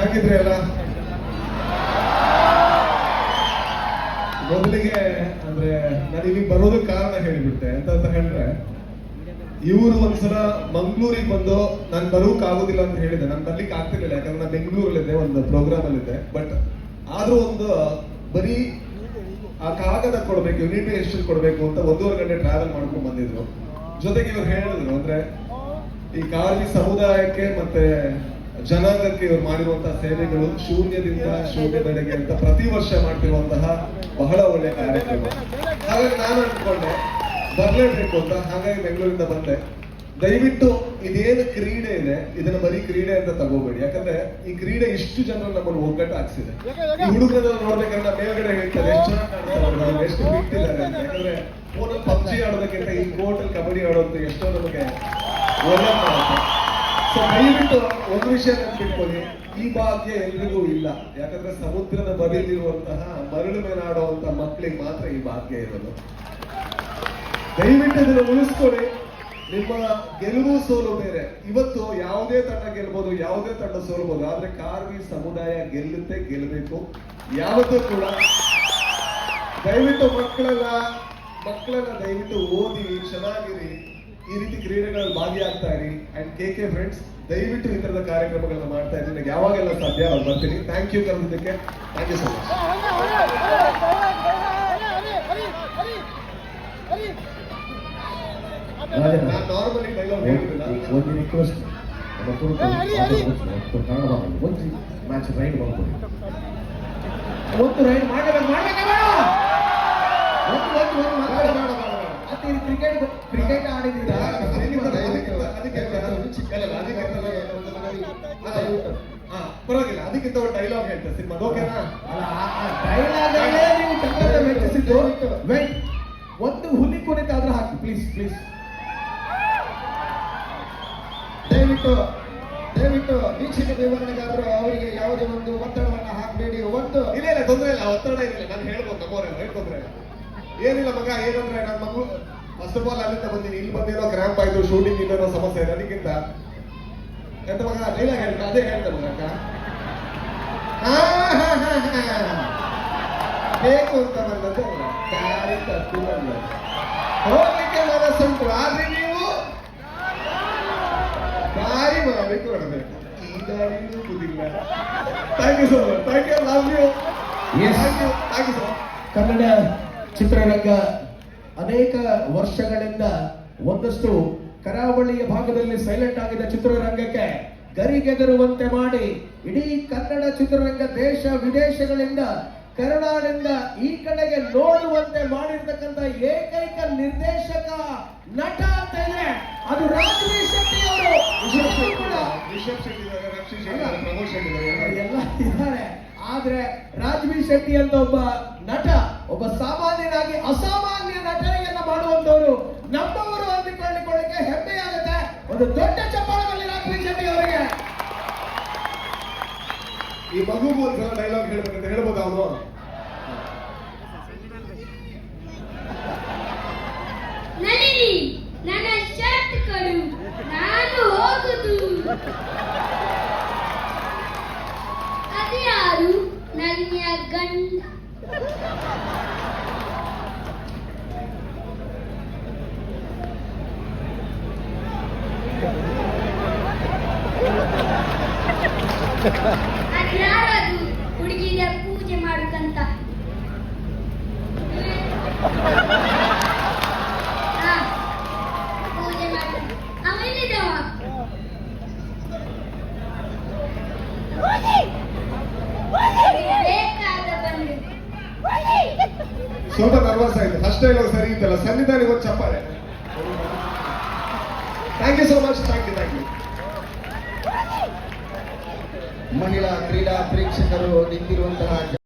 ಹಾಗಿದ್ರೆ ಅಲ್ಲ ಮೊದಲಿಗೆ ಅಂದ್ರೆ ನಾನು ಇಲ್ಲಿಗೆ ಬರೋದಕ್ಕೆ ಕಾರಣ ಹೇಳಿಬಿಟ್ಟೆ, ಅಂತ ಅಂತ ಹೇಳಿದ್ರೆ, ಇವರು ಒಂದ್ಸಲ ಮಂಗ್ಳೂರಿಗೆ ಬಂದು ನಾನು ಬರೋಕ್ ಆಗೋದಿಲ್ಲ ಅಂತ ಹೇಳಿದೆ. ನಾನು ಬರ್ಲಿಕ್ಕೆ ಆಗ್ತಿರ್ಲಿಲ್ಲ, ಯಾಕಂದ್ರೆ ನಾನು ಬೆಂಗಳೂರಲ್ಲಿದ್ದೆ, ಒಂದು ಪ್ರೋಗ್ರಾಮ್ ಅಲ್ಲಿದ್ದೆ. ಬಟ್ ಆದ್ರೂ ಒಂದು ಬರೀ ಆ ಕಾಗದ ಕೊಡ್ಬೇಕು ಇನ್ವಿಟೇಷನ್ ಕೊಡ್ಬೇಕು ಅಂತ ಒಂದೂವರೆ ಗಂಟೆ ಟ್ರಾವೆಲ್ ಮಾಡ್ಕೊಂಡು ಬಂದಿದ್ರು. ಜೊತೆಗೆ ಇವ್ರು ಹೇಳಿದ್ರು, ಅಂದ್ರೆ ಈ ಕಾರ್ಮಿಕ ಸಮುದಾಯಕ್ಕೆ ಮತ್ತೆ ಜನಾಂಗಕ್ಕೆ ಇವರು ಮಾಡಿರುವಂತಹ ಸೇವೆಗಳು ಶೂನ್ಯದಿಂದ ಶೂನ್ಯದೆಡೆಗೆ ಅಂತ ಪ್ರತಿ ವರ್ಷ ಮಾಡ್ತಿರುವಂತಹ ಬಹಳ ಒಳ್ಳೆ ಕಾರ್ಯಕ್ರಮ. ಹಾಗಾಗಿ ನಾನು ಅನ್ಕೊಂಡೆ ಬರ್ಲೇಬೇಕು ಅಂತ. ಹಾಗಾಗಿ ಬೆಂಗಳೂರಿಂದ ಬಂದೆ. ದಯವಿಟ್ಟು ಇದೇನು ಕ್ರೀಡೆ ಇದೆ, ಇದನ್ನ ಬರೀ ಕ್ರೀಡೆ ಅಂತ ತಗೋಬೇಡಿ. ಯಾಕಂದ್ರೆ ಈ ಕ್ರೀಡೆ ಇಷ್ಟು ಜನ ನಮ್ಮನ್ನು ಒಗ್ಗಟ್ಟು ಹಾಕ್ಸಿದೆ. ಈ ಹುಡುಗರನ್ನ ಮೇಲ್ಗಡೆ ಹೇಳ್ತಾರೆ, ಎಷ್ಟು ಬಿಟ್ಟಿದ್ದಾರೆ ಯಾಕಂದ್ರೆ ಪಬ್ಜಿ ಆಡೋದಕ್ಕಿಂತ ಈ ಕೋರ್ಟ್ ಕಬಡ್ಡಿ ಆಡೋದು ಎಷ್ಟೋ ನಮಗೆ ಒಳ್ಳೆ ದಯವಿಟ್ಟು ಒಂದು ವಿಷಯ ನೆನಪಿಟ್ಕೊಳ್ಳಿ ಈ ಭಾಗ್ಯ ಎಲ್ರಿಗೂ ಇಲ್ಲ. ಯಾಕಂದ್ರೆ ಸಮುದ್ರದ ಬದಿಲಿರುವಂತಹ ಮರಳು ಮೇಲಾಡುವಂತಹ ಮಕ್ಕಳಿಗೆ ಮಾತ್ರ ಈ ಭಾಗ್ಯ ಇರೋದು. ದಯವಿಟ್ಟು ಇದನ್ನು ಉಳಿಸ್ಕೊಳ್ಳಿ. ನಿಮ್ಮ ಗೆಲುವು ಸೋಲು ಬೇರೆ. ಇವತ್ತು ಯಾವುದೇ ತಂಡ ಗೆಲ್ಬಹುದು ಯಾವುದೇ ತಂಡ ಸೋಲ್ಬಹುದು ಆದ್ರೆ ಕಾರ್ವಿ ಸಮುದಾಯ ಗೆಲ್ಲುತ್ತೆ, ಗೆಲ್ಲಬೇಕು. ಯಾವತ್ತೂ ಕೂಡ ದಯವಿಟ್ಟು ಮಕ್ಕಳೆಲ್ಲ ಮಕ್ಕಳನ್ನ ದಯವಿಟ್ಟು ಓದಿ, ಚೆನ್ನಾಗಿರಿ. ಈ ರೀತಿ ಕ್ರೀಡೆಗಳಲ್ಲಿ ಭಾಗಿಯಾಗ್ತಾ ಇರಿ. ಕೆ ಕೆ ಫ್ರೆಂಡ್ಸ್ ದಯವಿಟ್ಟು ಈ ತರದ ಕಾರ್ಯಕ್ರಮಗಳನ್ನ ಮಾಡ್ತಾ ಇದ್ದೀನಿ ನನಗೆ ಯಾವಾಗೆಲ್ಲ ಸಾಧ್ಯ ಅವಾಗ ಬರ್ತೀನಿ. ಥ್ಯಾಂಕ್ ಯು ಕರೆದಿದ್ದಕ್ಕೆ. ಥ್ಯಾಂಕ್ ಯು ಸೊ ಮಚ್ ನಾನು ನಾರ್ಮಲಿ ಡೈಲಾಗ್ ಒಂದು- ರಿಕ್ವೆಸ್ಟ್. ಒಂದು ಮ್ಯಾಚ್ ರೈಡ್ ಮಾಡ್ಕೊಳ್ಳಿ ಒಂದು ರೈಡ್ ಮಾಡಬೇಕು ಮಾಡಬೇಕಲ್ಲ ಒಂದು ಒಂದು ಒಂದು ಮಾತಾಡಿ ಬೇಡ ಬೇಡ ಬೇಡ. ಮತ್ತೆ ಕ್ರಿಕೆಟ್ ಕ್ರಿಕೆಟ್ ಆಡಿದ್ದೀರಾ? ಪರವಾಗಿಲ್ಲ ಅದಕ್ಕಿಂತ ಒಂದು ಡೈಲಾಗ್ ಹೇಳ್ತಾರೆ ಸಿನಿಮಾ ಓಕೆನಾ? ಡೈಲಾಗ್ ಮೆಚ್ಚಿಸಿದ್ದು ವೆಯ್ಟ್ ಒಂದು ಹುಲಿ ಕುಣಿತ ಆದ್ರೆ ಹಾಕಿ ಪ್ಲೀಸ್ ಪ್ಲೀಸ್ ದಯವಿಟ್ಟು ದಯವಿಟ್ಟು ವೀಕ್ಷಕ ವಿವರಣೆಗಾರರು ಅವರಿಗೆ ಯಾವುದೇ ಒಂದು ಒತ್ತಡವನ್ನ ಹಾಕಬೇಡಿ. ಒಂದು ಇಲ್ಲ ಇಲ್ಲ ತೊಂದ್ರೆ ಇಲ್ಲ ಒತ್ತಡ ಇಲ್ಲ ನಾನು ಹೇಳ್ಬೋದು ನಮ್ಮವರೆಲ್ಲ ಹೇಳ್ಕೊಂಡ್ರೆ. ಏನಿಲ್ಲ ಮಗ ಏನಂದ್ರೆ ನನ್ನ ಮಗು ಫಸ್ಟ್ ಆಫ್ ಆಲ್ ಅಲ್ಲಿಂದ ಬಂದೀನಿ. ಇಲ್ಲಿ ಬಂದಿರೋ ಗ್ರಾಂಪ್ ಆಯ್ತು ಶೂಟಿಂಗ್ ಇಲ್ಲಿರೋ ಸಮಸ್ಯೆ ಇದೆ. ಅದಕ್ಕಿಂತ ಎಂತ ಮಗ? ಡೈಲಾಗ್ ಹೇಳ್ತಾ ಅದೇ ಹೇಳ್ತಾ ಮಗ. ಬೇಕು ಅಂತ ಬಂದದ್ದು ತಪ್ಪಿ ಬಂದ ಹೋಗ್ಲಿಕ್ಕೆ ಮನಸ್ಸುಂಟು ಆದ್ರೆ ನೀವು ದಾರಿ ಮಾಡಬೇಕು ಈ thank you so much thank you love you Yes. Thank you thank you so Kannada ಚಿತ್ರರಂಗ ಅನೇಕ ವರ್ಷಗಳಿಂದ ಒಂದಷ್ಟು ಕರಾವಳಿಯ ಭಾಗದಲ್ಲಿ ಸೈಲೆಂಟ್ ಆಗಿದ್ದ ಚಿತ್ರರಂಗಕ್ಕೆ ಗರಿಗೆದರುವಂತೆ ಮಾಡಿ ಇಡೀ ಕನ್ನಡ ಚಿತ್ರರಂಗ ದೇಶ ವಿದೇಶಗಳಿಂದ ಕನ್ನಡದಿಂದ ಈ ಕಡೆಗೆ ನೋಡುವಂತೆ ಮಾಡಿರ್ತಕ್ಕಂಥ ಏಕೈಕ ನಿರ್ದೇಶಕ ನಟ ಅಂತ ಇದ್ರೆ ಅದು ರಾಜ್ ಶೆಟ್ಟಿ ಅವರು. ರಿಷಬ್ ಶೆಟ್ಟಿ ಎಲ್ಲ ಇದ್ದಾರೆ. ಆದ್ರೆ ಶೆಟ್ಟಿ ಅಂತ ಒಬ್ಬ ನಟ ಒಬ್ಬ ಸಾಮಾನ್ಯನಾಗಿ ಅಸಾಮಾನ್ಯ ನಟನೆಯನ್ನ ಮಾಡುವಂತವರು ನಮ್ಮವರು ಅಂದುಕೊಳ್ಳಿಕೊಳ್ಳಿಕ್ಕೆ ಹೆಮ್ಮೆ ಆಗುತ್ತೆ ಒಂದು ದೊಡ್ಡ ಚಪ್ಪಾಳದಲ್ಲಿ ರಾತ್ರಿ ಶೆಟ್ಟಿ ಅವರಿಗೆ. ಈ ಮಗು ಮೂಲಕ ಡೈಲಾಗ್ ಹೇಳ್ಬೇಕಂತ ಹೇಳ್ಬೋದು ಅವರು ನನ್ನ ಶರ್ಟ್ ಕೊಡು. ನಾನು ಹೋಗುದು. ಗಂಡ. ಹುಡುಗಿಗೆ ಪೂಜೆ ಮಾಡ್ಕಂತ ಪೂಜೆ ಮಾಡು. ಅವ ಎಲ್ಲಿದ್ದವ? ಬೇಕಾದ ಬಂದು. ಸ್ವಲ್ಪ ನರ್ವಸ್ ಆಯ್ತು. ಫಸ್ಟ್ ಡೈಲಾಗ್ ಸರಿ ಇತ್ತಲ್ಲ? ಸನ್ನಿಧಾನಿಗೆ ಒಂದು ಚಪ್ಪಾಳೆ. Thank you so much thank you thank you ಮಹಿಳಾ ಕ್ರೀಡಾ ಪ್ರೇಕ್ಷಕರು ನಿಂತಿರುವಂತಹ